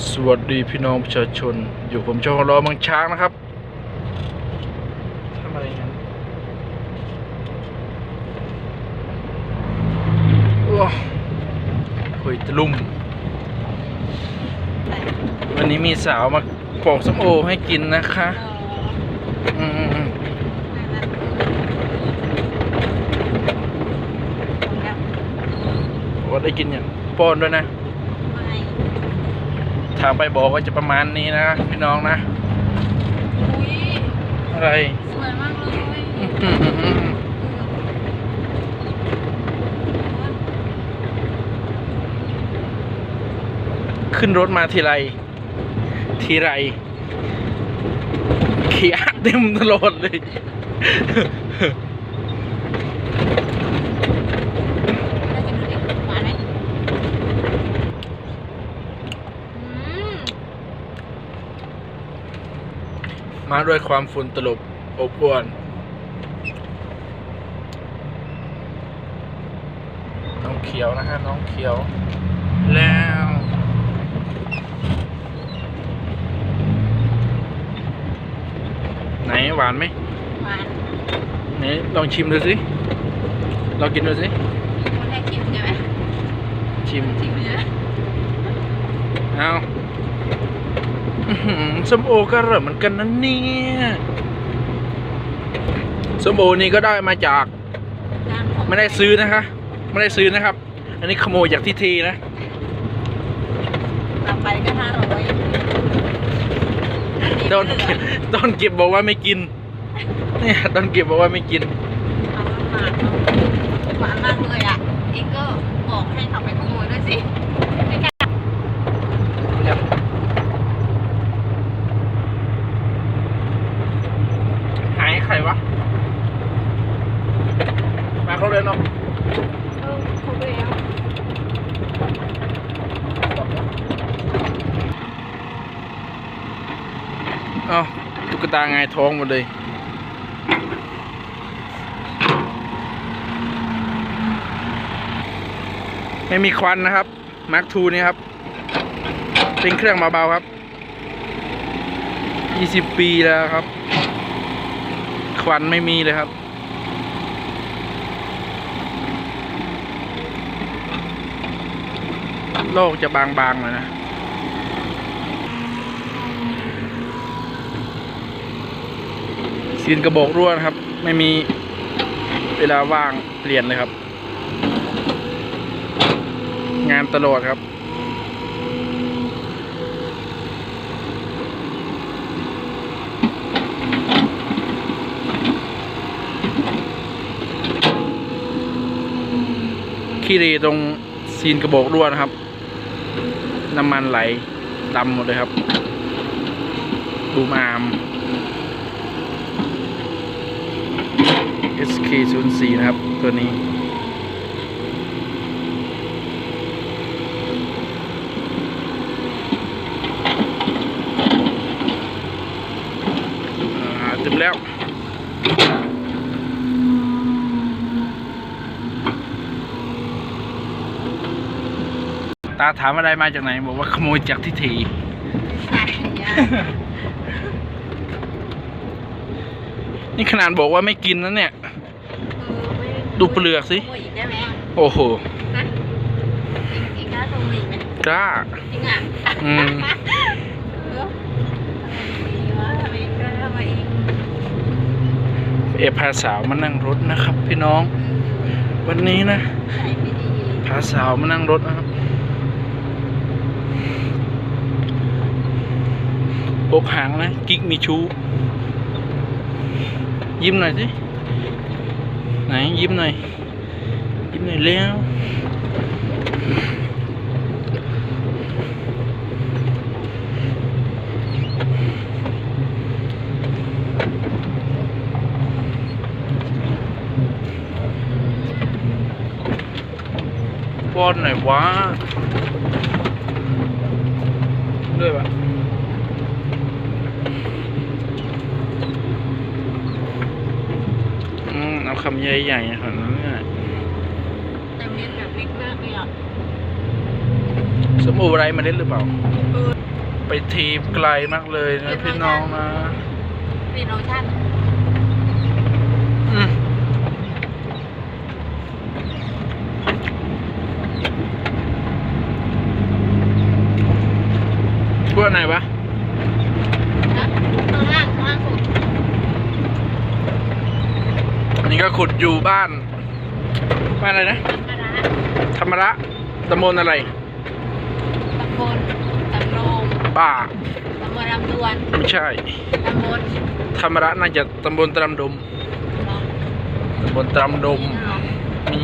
สวัสดีพี่น้องประชาชน อยู่ผมช่องรอมังช้างนะครับทำอะไรกันว้าวคุยตะลุ่ม วันนี้มีสาวมาปอกส้มโอให้กินนะคะอืมว่าได้กินอย่างป้อนด้วยนะ ทางไปบอกว่าจะประมาณนี้นะพี่น้องนะอะไรสวยมากเลยขึ้นรถมาทีไรทีไรเขียเต็มตลอดเลย น่าจะดูดิหวานไหมอืม มาด้วยความฝุ่นตลบอบอวนน้องเขียวนะฮะน้องเขียว แล้วไหนหวานไหมหวานไหนลองชิมดูสิลองกินดูสิคนแรกชิมใช่ไหมชิมชิมเลยเอาอื้อหือ ส้มโอก็อร่อยเหมือนกันนะเนี่ยส้มโอนี่ก็ได้มาจากร้านของไม่ได้ซื้อนะคะ ไม่ได้ซื้อนะครับ อันนี้ขโมยจากที่ทีนะต่อไปก็ห้าร้อยตอนเก็บตอนเก็บบอกว่าไม่กินเนี่ยตอนเก็บบอกว่าไม่กินเอาหวานหวานมากเลยอะเองก็บอกให้เขาไปขโมยด้วยสิไม่กล้า หายใครวะ มาเขาเลยเนาะ เออเขาไปแล้ว เอาตุ๊กตาไงท้องหมดเลยไม่มีควันนะครับมาร์คทูนี่ครับ เป็นเครื่องเบาๆครับ 20 ปีแล้วครับ ควันไม่มีเลยครับโลกจะบางๆหน่อยนะ ซีนกระบอกรั่วนะครับ ไม่มีเวลาว่างเปลี่ยนเลยครับ งานตลอดครับ ขี้รีตรงซีนกระบอกรั่วนะครับ น้ำมันไหลดำหมดเลยครับ บูมอาร์ม SK04 นะครับ ตัวนี้อ่าเต็มแล้วตาถามอะไรมาจากไหน บอกว่าขโมยจากที่ทีใช่ยานี่ขนาดบอกว่าไม่กินนะเนี่ยเออไม่ ดูเปลือกสิขโมยอีกได้ไหมอะโอ้โหฮะอีกอีกกล้าขโมยอีกไหมกล้า จริงอะอืมเออทำไมดีวะทำไมกล้าทำไมอีกเอพาสาวมานั่งรถนะครับ พี่น้อง วันนี้นะใส่ไม่ดีพาสาวมานั่งรถนะครับอกหางนะกิ๊กมีชู้ ยิ้มหน่อยสิ ไหนยิ้มหน่อยยิ้มหน่อยเร็วป้อนหน่อยวะด้วยปะอืม เอาคำใหญ่ๆขนาดนั้นเนี่ยแต่เม็ดแบบเล็กมากเลยอะสมโอไรเมาเล่นหรือเปล่าเออไปทีมไกลมากเลยนะพี่น้องนะรีโนชั่นอืมพวกไหนวะนะข้างล่างข้างล่างสุด อันนี้ ก็ขุดอยู่บ้าน บ้านอะไรนะธรรมดาธรรมระตำบลอะไร ตำบลตำโรงป่า ตำบลลำดวน ไม่ใช่ ตำบลธรรมระน่าจะตำบลตรำดมเนาะตำบลตรำดมเนาะมี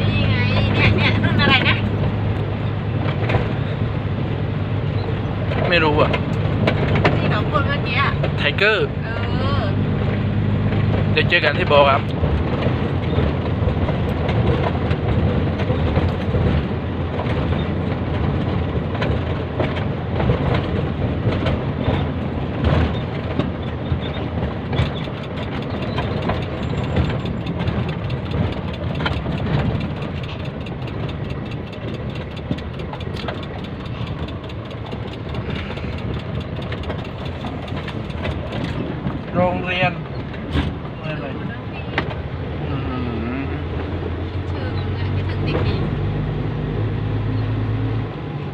นี่ไงเนี่ยเนี่ยรุ่นอะไรนะ ไม่รู้อะ ที่เราพูดเมื่อกี้อะ ไทเกอร์ เออ เดี๋ยวเจอกันที่โบครับ โรงเรียนอะไร ดูเรื่องนี้ อืม ชื่อมึง อะคิดถึงเด็กดี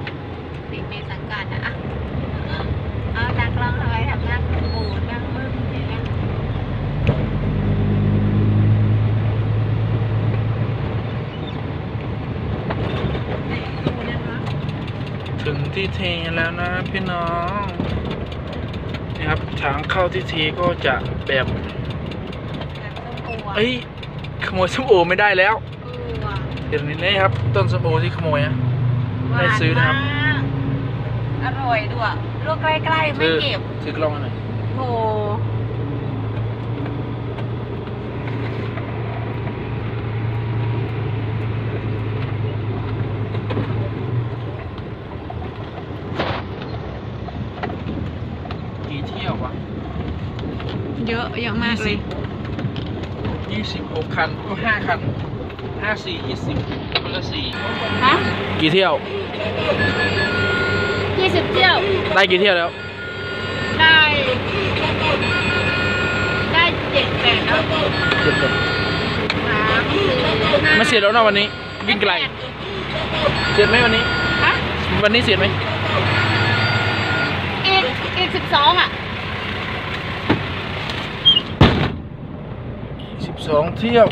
เด็กในสังกัดอะอะเอานักร้องทำไมทำหน้าโบูดนั่งมึงอย่างเงี้ยไหนดูเนี่ยนะถึงที่เทแล้วนะพี่น้องนี่ครับทางเข้าที่เทก็จะแบบแบบส้มโออะเอ้ยขโมยส้มโอไม่ได้แล้ว เออว่ะเดี๋ยวนี้นะครับ ต้นส้มโอที่ขโมยอะไม่ซื้อนะครับหวานมากอร่อยด้วยลูกใกล้ๆไม่เก็บซื้อกล้องมาหน่อยโหกี่เที่ยววะ เยอะ เยอะมากเลยยี่สิบหกคันก็ห้าคัน ห้าสี่ยี่สิบคนละสี่ฮะกี่เที่ยว ยี่สิบเที่ยว ได้กี่เที่ยวแล้ว ได้ ได้เจ็ดแปดแล้วเจ็ดเลยสามสี่ห้าไม่เสียแล้วนะวันนี้ วิ่งไกล เสียไหมวันนี้ ฮะ วันนี้เสียไหมอีกอีกสิบสองอะสิบสองเที่ยว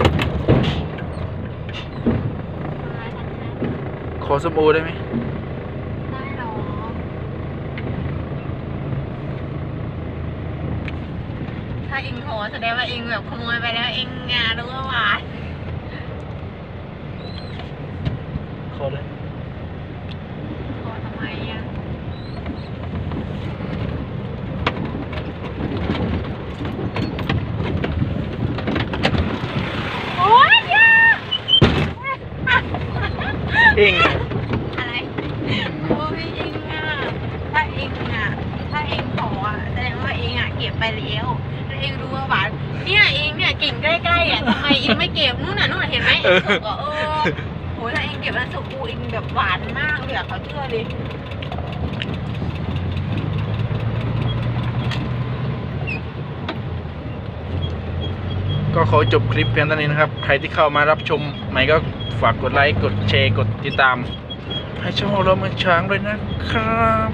ขอสมโอได้ไหมได้หรอถ้าเองขอแสดงว่าเองแบบขโมยไปแล้วเองงานรู้ว่าหวาน ขอเลย ขอทำไมอะโอ๊ยอยา เองอะไรโอ้ยเองอะ ถ้าเองอะ ถ้าเองขออะแสดงว่าเองอะเก็บไปแล้วแล้วเองรู้ว่าหวานเนี่ยเองเนี่ยกิ่งใกล้ๆอะทำไมเองไม่เก็บนู่นน่ะนู่นนะเห็นไหมเองสุกอะเออโหถ้าเองเก็บแล้วสุกกูเองแบบหวานมากเลยอะเขาเชื่อดิก็ขอจบคลิปเพียงเท่านี้นะครับ ใครที่เข้ามารับชมใหม่ก็ ฝากกดไลค์ กดแชร์ กดติดตาม ให้ช่องเราเมืองช้างด้วยนะครับ